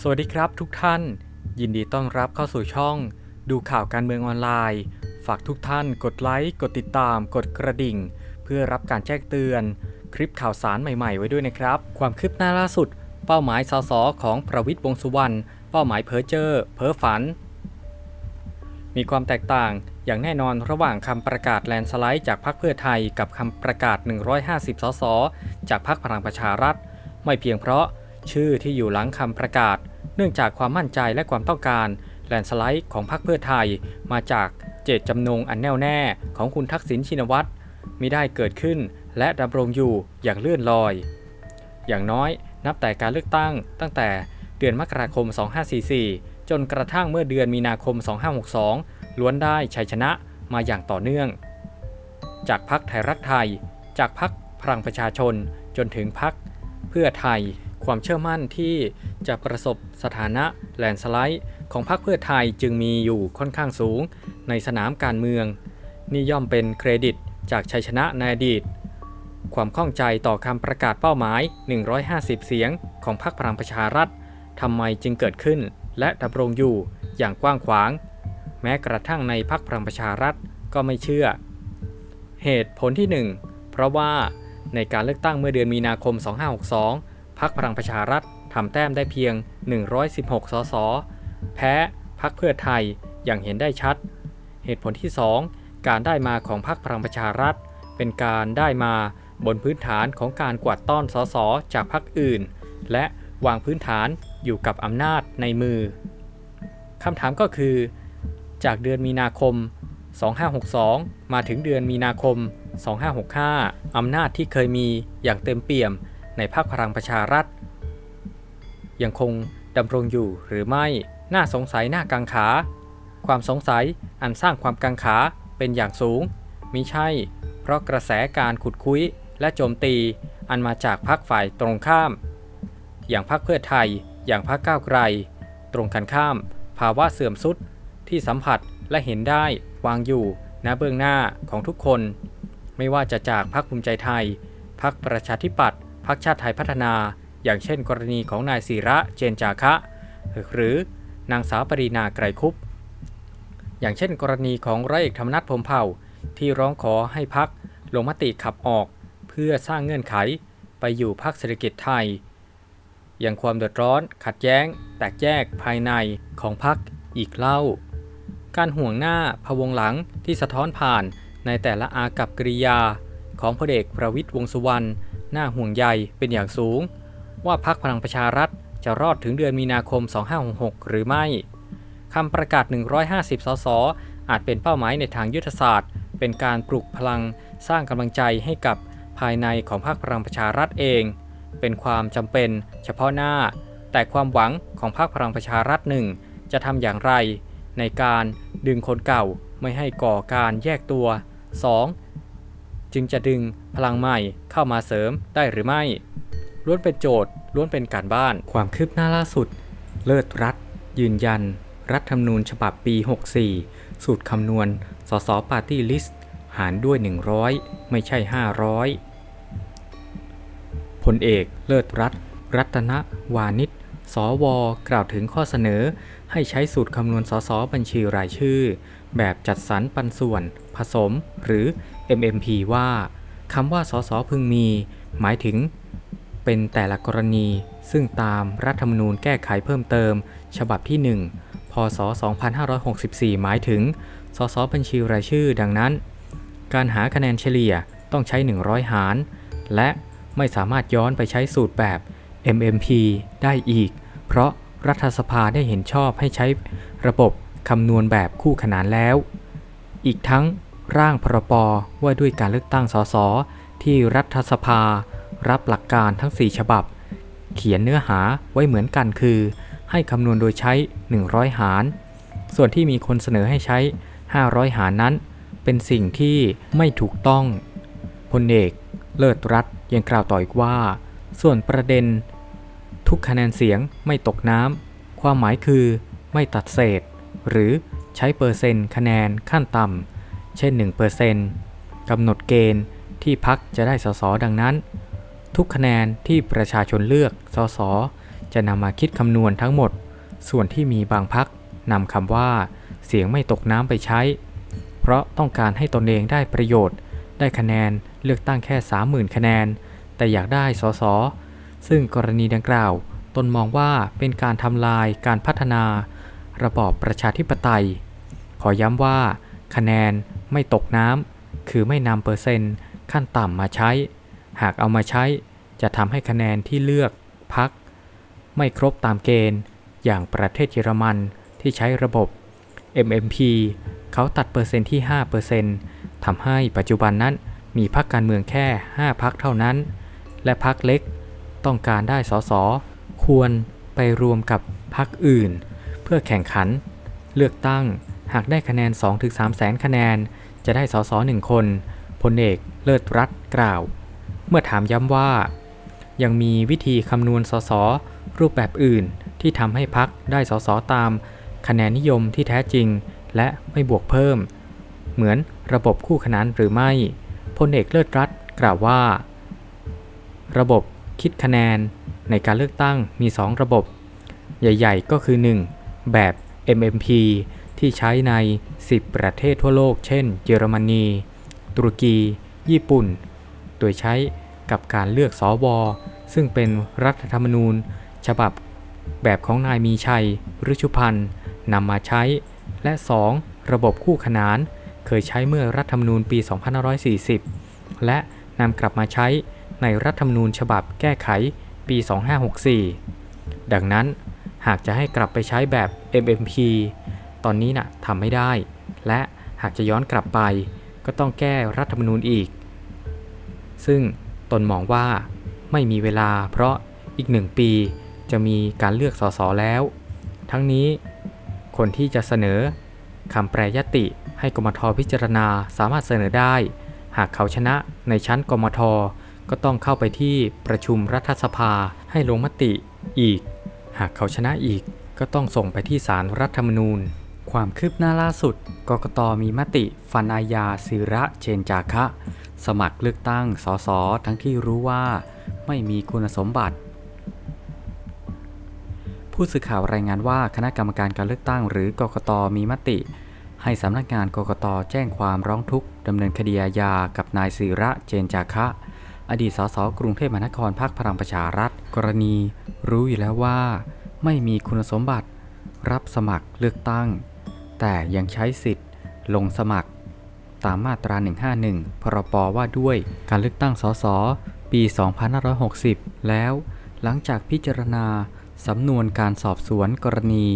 สวัสดีครับทุกท่าน ยินดีต้อนรับเข้าสู่ช่อง ดูข่าวการเมืองออนไลน์ ฝากทุกท่านกดไลค์ กดติดตาม กดกระดิ่ง เพื่อรับการแจ้งเตือน คลิปข่าวสารใหม่ๆ ไว้ด้วยนะครับ ความคืบหน้าล่าสุด เป้าหมายสสของประวิทย์วงษ์สุวรรณเป้าหมายเพ้อเจ้อเพ้อฝัน มีความแตกต่างอย่างแน่นอนระหว่างคำประกาศแลนสไลด์จากพรรคเพื่อไทยกับคำประกาศ 150 สส จากพรรคพลังประชารัฐ ไม่เพียงเพราะ ชื่อที่อยู่หลังคำประกาศ เนื่องจากความมั่นใจและความต้องการแลนสไลด์ของพรรคเพื่อไทย มาจากเจตจำนงอันแน่วแน่ของคุณทักษิณชินวัตรมิได้เกิดขึ้นและดำรงอยู่อย่างเลื่อนลอย อย่างน้อยนับแต่การเลือกตั้งตั้งแต่เดือนมกราคม 2544 จนกระทั่งเมื่อเดือนมีนาคม 2562 ล้วนได้ชัยชนะมาอย่างต่อเนื่อง จากพักไทยรักไทย จากพักพลังประชาชนจนถึงพักเพื่อไทย ความเชื่อมั่นที่จะประสบสถานะแลนสไลด์ ของพรรคเพื่อไทยจึงมีอยู่ค่อนข้างสูงในสนามการเมือง นี่ย่อมเป็นเครดิตจากชัยชนะในอดีต ความข้องใจต่อคำประกาศเป้าหมาย 150 เสียงของพรรคพลังประชารัฐทำไมจึงเกิดขึ้น และดำรงอยู่อย่างกว้างขวาง แม้กระทั่งในพรรคพลังประชารัฐก็ไม่เชื่อ เหตุผลที่ 1 เพราะว่าในการเลือกตั้งเมื่อเดือนมีนาคม 2562 พรรคพลังประชารัฐทำแต้มได้เพียง 116 สส แพ้พรรคเพื่อไทยอย่างเห็นได้ชัด เหตุผลที่ 2 การได้มาของพรรคพลังประชารัฐ เป็นการได้มาบนพื้นฐานของการกวาดต้อนสสจากพรรคอื่น และวางพื้นฐานอยู่กับอำนาจในมือคำถามก็คือ จากเดือนมีนาคม 2562 มาถึงเดือนมีนาคม 2565 อำนาจที่เคยมีอย่างเต็มเปี่ยม ในพรรคพลังประชารัฐ ยังคงดำรงอยู่หรือไม่น่าสงสัยน่ากังขา ความสงสัยอันสร้างความกังขาเป็นอย่างสูงมิใช่ เพราะกระแสการขุดคุยและโจมตีอันมาจากพรรคฝ่ายตรงข้าม อย่างพรรคเพื่อไทย อย่างพรรคก้าวไกล ตรงกันข้าม ภาวะเสื่อมสุดที่สัมผัสและเห็นได้วางอยู่ณเบื้องหน้าของทุกคน ไม่ว่าจะจากพรรคภูมิใจไทย พรรคประชาธิปัตย์ พรรคชาติไทยพัฒนา อย่างเช่น กรณีของนายศิระเจนจาคะ หรือนางสาวปรีนาไกรคุปอย่างเช่น กรณีของร้อยเอกธรรมนัฐพรมเผ่า ที่ร้องขอให้พักลงมติขับออก เพื่อสร้างเงื่อนไขไปอยู่พักเศรษฐกิจไทย อย่างความเดือดร้อน ขัดแย้ง แตกแยกภายในของพักอีกเล่า การห่วงหน้าพะวงหลังที่สะท้อนผ่านในแต่ละอากับกริยาของพลเอกประวิตยวงสุวรรณ น่าห่วงใยเป็นอย่างสูง ว่าพักพลังประชารัฐจะรอดถึงเดือนมีนาคม 2566 หรือไม่คำประกาศ 150 สส อาจเป็นเป้าหมายในทางยุทธศาสตร์ เป็นการปลุกพลังสร้างกำลังใจให้กับภายในของพรรคพลังประชารัฐเอง เป็นความจำเป็นเฉพาะหน้า แต่ความหวังของพรรคพลังประชารัฐหนึ่งจะทำอย่างไร ในการดึงคนเก่าไม่ให้ก่อการแยกตัว 2. จึงจะดึงพลังใหม่เข้ามาเสริมได้หรือไม่ ล้วนเป็นโจทย์ ล้วนเป็นการบ้าน ความคืบหน้าล่าสุด เลิศรัฐ ยืนยัน รัฐธรรมนูญฉบับปี 64 สูตรคำนวณ สสปาร์ตี้ลิสต์หารด้วย 100 ไม่ใช่ 500พลเอกเลิศรัฐ รัตนวานิชสว กล่าวถึงข้อเสนอ ให้ใช้สูตรคำนวณสสบัญชีรายชื่อ แบบจัดสรรปันส่วน ผสม หรือ MMP ว่าคำว่าสสพึงมี หมายถึง เป็นแต่ละกรณี ซึ่งตามรัฐธรรมนูญแก้ไขเพิ่มเติม ฉบับที่ 1 พศ 2564 หมายถึง สสบัญชีรายชื่อดังนั้น การหาคะแนนเฉลี่ยต้องใช้ 100 หาร และไม่สามารถย้อนไปใช้สูตรแบบ MMP ได้อีก เพราะรัฐสภาได้เห็นชอบให้ใช้ระบบคำนวณแบบคู่ขนานแล้ว อีกทั้ง ร่างพรปว่าด้วยการเลือกตั้งสสที่รัฐสภา รับหลักการทั้ง 4 ฉบับ เขียนเนื้อหาไว้เหมือนกันคือ ให้คำนวณโดยใช้ 100 หาร ส่วนที่มีคนเสนอให้ใช้ 500 หารนั้น เป็นสิ่งที่ไม่ถูกต้องพลเอกเลิศรัฐยังกล่าวต่ออีกว่า ส่วนประเด็น ทุกคะแนนเสียงไม่ตกน้ำความหมายคือ ไม่ตัดเศษ หรือใช้เปอร์เซ็นต์คะแนนขั้นต่ำ เช่น 1%กำหนดเกณฑ์ที่พักจะได้สสดังนั้น ทุกคะแนนที่ประชาชนเลือกสสจะนำมาคิดคำนวณทั้งหมด ส่วนที่มีบางพักนำคำว่า เสียงไม่ตกน้ำไปใช้ เพราะต้องการให้ตนเองได้ประโยชน์ ได้คะแนนเลือกตั้งแค่ 30,000 คะแนน แต่อยากได้สสซึ่งกรณีดังกล่าว ตนมองว่าเป็นการทำลายการพัฒนา ระบอบประชาธิปไตย ขอย้ำว่า คะแนน ไม่ตกน้ำคือไม่นำเปอร์เซ็นต์ขั้นต่ำมาใช้ หากเอามาใช้จะทำให้คะแนนที่เลือกพัก ไม่ครบตามเกณฑ์ อย่างประเทศเยอรมันที่ใช้ระบบ MMP เขาตัดเปอร์เซ็นต์ที่ 5%ทำให้ปัจจุบันนั้นมีพรรคการเมืองแค่ 5พรรคเท่านั้น และพรรคเล็กต้องการได้สสควรไปรวมกับพรรคอื่น เพื่อแข่งขัน เลือกตั้งหากได้คะแนน 2-3 แสนคะแนน จะได้สสหนึ่งคนพลเอกเลิศรัตน์กล่าว เมื่อถามย้ำว่า ยังมีวิธีคำนวณสสรูปแบบอื่นที่ทำให้พักได้สสตาม คะแนนนิยมที่แท้จริง และไม่บวกเพิ่ม เหมือนระบบคู่ขนานหรือไม่พลเอกเลิศรัตน์กล่าวว่า ระบบคิดคะแนนในการเลือกตั้งมี 2 ระบบ ใหญ่ ๆ ก็คือ 1. แบบ MMP ที่ใช้ใน 10 ประเทศทั่วโลก เช่น เยอรมนี ตุรกี ญี่ปุ่น โดยใช้กับการเลือกสอวอซึ่งเป็นรัฐธรรมนูญ ฉบับแบบของนายมีชัยฤชุพันธ์นำมาใช้ และ 2. ระบบคู่ขนาน เคยใช้เมื่อรัฐธรรมนูญปี 2540 และนำกลับมาใช้ในรัฐธรรมนูญฉบับแก้ไขปี 2564 ดังนั้นหากจะให้กลับไปใช้แบบ MMP ตอนนี้นะ่ะทำไม่ได้ และหากจะย้อนกลับไป ก็ต้องแก้รัฐธรรมนูญอีก ซึ่งตนมองว่าไม่มีเวลาเพราะอีกหนึ่งปีจะมีการเลือกสสแล้ว ทั้งนี้คนที่จะเสนอคำแปรยติให้กมทพิจารณาสามารถเสนอได้ หากเขาชนะในชั้นกมทก็ต้องเข้าไปที่ประชุมรัฐสภาให้ลงมติอีก หากเขาชนะอีกก็ต้องส่งไปที่ศาลรรัฐธรรมนูญ ความคืบหน้าล่าสุด กกตมีมติฟันอาญาศิระเจนจาคะ สมัครเลือกตั้งสสทั้งที่รู้ว่าไม่มีคุณสมบัติ ผู้สื่อข่าวรายงานว่าคณะกรรมการการเลือกตั้ง หรือกกตมีมติ ให้สำนักงานกกตแจ้งความร้องทุกข์ดำเนินคดีอาญากับนายศิระเจนจาคะ อดีตสสกรุงเทพมหานครพรรคพลังประชารัฐ กรณี รู้อยู่แล้วว่า ไม่มีคุณสมบัติรับสมัครเลือกตั้ง แต่ยังใช้สิทธิ์ ลงสมัคร ตามมาตรา 151 พรปว่าด้วยการเลือกตั้งสส ปี 2560 แล้วหลังจากพิจารณาสำนวนการสอบสวนกรณี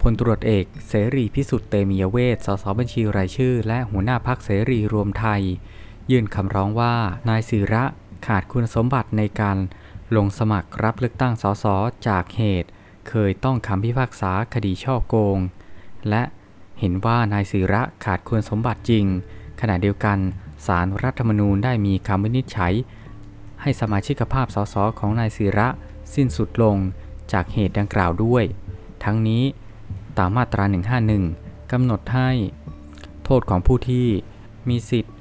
พลตรวจเอกเสรีพิสุทธิ์เตมียเวทสสบัญชีรายชื่อ และหัวหน้าพักเสรีรวมไทย ยื่นคำร้องว่า นายศิระขาดคุณสมบัติในการลงสมัครรับเลือกตั้งสสจากเหตุ เคยต้องคำพิพากษาคดีช่อโกง และ เห็นว่านายศิระขาดคุณสมบัติจริง ขณะเดียวกันศารรัฐธรรมนูญได้มีคำวินิจฉัย ให้สมาชิกภาพสสของนายศิระสิ้นสุดลงจากเหตุดังกล่าวด้วย ทั้งนี้ตามมาตรา 151 กำหนดให้โทษของผู้ที่มีสิทธิ์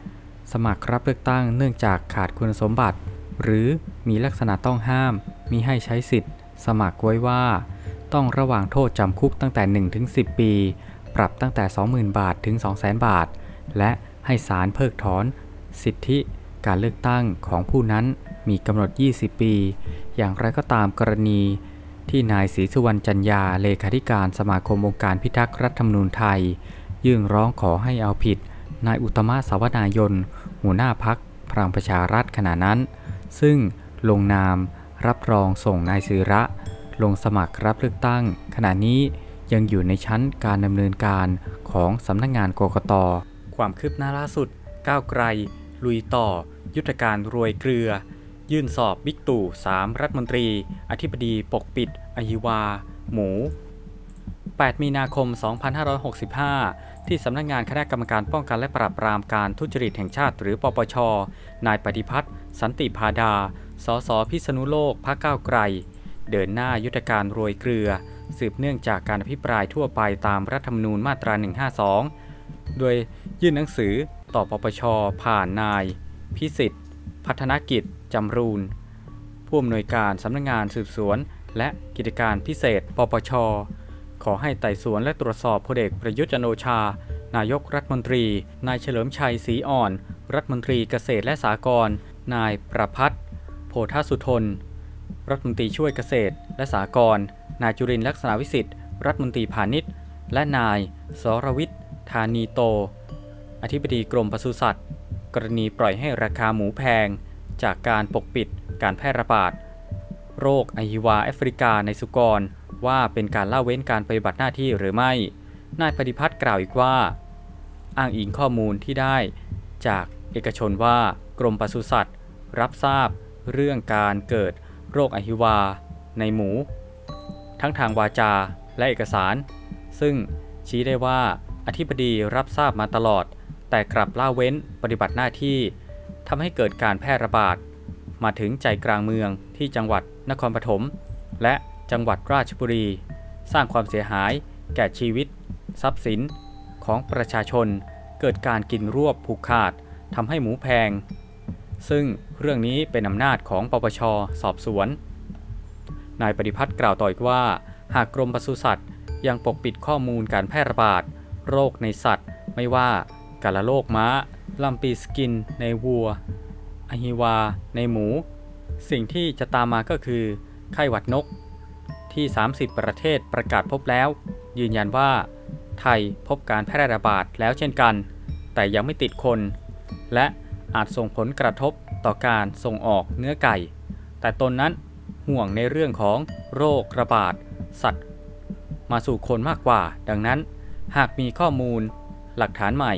สมัครรับเลือกตั้งเนื่องจากขาดคุณสมบัติ หรือมีลักษณะต้องห้ามมิให้ใช้สิทธิ์ สมัครไว้ว่า ต้องระหว่างโทษจำคุกตั้งแต่1ถึง10 ปี ปรับตั้งแต่ 20,000 บาทถึง 200,000 บาท และให้ศาลเพิกถอน สิทธิการเลือกตั้งของผู้นั้นมีกำหนด 20 ปี อย่างไรก็ตามกรณีที่นายศรีสุวรรณจันยาเลขาธิการสมาคมองค์การพิทักษ์รัฐธรรมนูญไทย ยื่นร้องขอให้เอาผิด นายอุตมะสาวนายน หัวหน้าพักพลังประชารัฐขณะนั้น ซึ่งลงนามรับรองส่งนายศิระ ลงสมัครรับเลือกตั้ง ขณะนี้ ยังอยู่ในชั้นการดำเนินการของสำนักงงานกกต ความคืบหน้าล่าสุด ก้าวไกล ลุยต่อ ยุทธการรวยเกลือ ยื่นสอบบิ๊กตู่ 3 รัฐมนตรี อธิบดีปกปิดอยิวา หมู 8 มีนาคม 2565 ที่สำนักงานคณะกรรมการป้องกันและปราบปรามการทุจริตแห่งชาติหรือปปช นายปฏิพัฒน์สันติพาดา สสพิษณุโลกพรรคก้าวไกล เดินหน้ายุทธการรวยเกลือ สืบเนื่องจากการอภิปรายทั่วไปตามรัฐธรรมนูญมาตรา 152 โดยยื่นหนังสือต่อปปช ผ่านนาย พิสิทธิ์ พัฒนกิจ จำรูน ผู้อำนวยการสำนักงงานสืบสวน และกิจการพิเศษ ปปช ขอให้ไต่สวนและตรวจสอบพลเอกประยุทธ์จันโอชา นายกรัฐมนตรี นายเฉลิมชัยศรีอ่อน รัฐมนตรีเกษตรและสหกรณ์ นายประพัฒน์โพธสุทน รัฐมนตรีช่วยเกษตร และสหกรณ์นายจุรินลักษณะวิสิทธิ์รัฐมนตรีพาณิชย์ และนาย สรวิทย์ธานีโต อธิบดีกรมปศุสัตว์ กรณีปล่อยให้ราคาหมูแพง จากการปกปิดการแพร่ระบาด โรคอหิวาแอฟริกาในสุกร ว่าเป็นการละเว้นการปฏิบัติหน้าที่หรือไม่ นายปฏิพัฒน์กล่าวอีกว่า อ้างอิงข้อมูลที่ได้จากเอกชนว่ากรมปศุสัตว์ รับทราบเรื่องการเกิด โรคอหิวา ในหมู ทั้งทางวาจาและเอกสาร ซึ่งชี้ได้ว่าอธิบดีรับทราบมาตลอด แต่กลับละเว้นปฏิบัติหน้าที่ทำให้เกิดการแพร่ระบาด มาถึงใจกลางเมืองที่จังหวัดนครปฐมและจังหวัดราชบุรี สร้างความเสียหายแก่ชีวิต ทรัพย์สินของประชาชน เกิดการกินรวบผูกขาดทำให้หมูแพง ซึ่งเรื่องนี้เป็นอำนาจของปปช สอบสวน นายปฏิพัฒน์กล่าวต่ออีกว่า หากกรมปศุสัตว์ยังปกปิดข้อมูลการแพร่ระบาด โรคในสัตว์ ไม่ว่ากาฬโรคม้าลัมปีสกิน ในวัวอหิวา ในหมู สิ่งที่จะตามมาก็คือไข้หวัดนก ที่ 30 ประเทศประกาศพบแล้ว ยืนยันว่า ไทยพบการแพร่ระบาดแล้วเช่นกัน แต่ยังไม่ติดคน และ อาจส่งผลกระทบต่อการส่งออกเนื้อไก่ แต่ตนนั้นห่วงในเรื่องของโรคระบาด สัตว์ มาสู่คนมากกว่า ดังนั้น หากมีข้อมูลหลักฐานใหม่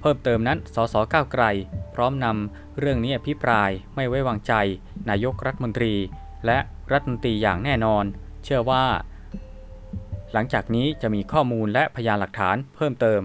เพิ่มเติมนั้น สสก้าวไกล พร้อมนำเรื่องนี้อภิปรายไม่ไว้วางใจ นายกรัฐมนตรี และรัฐมนตรีอย่างแน่นอน เชื่อว่า หลังจากนี้จะมีข้อมูลและพยานหลักฐานเพิ่มเติม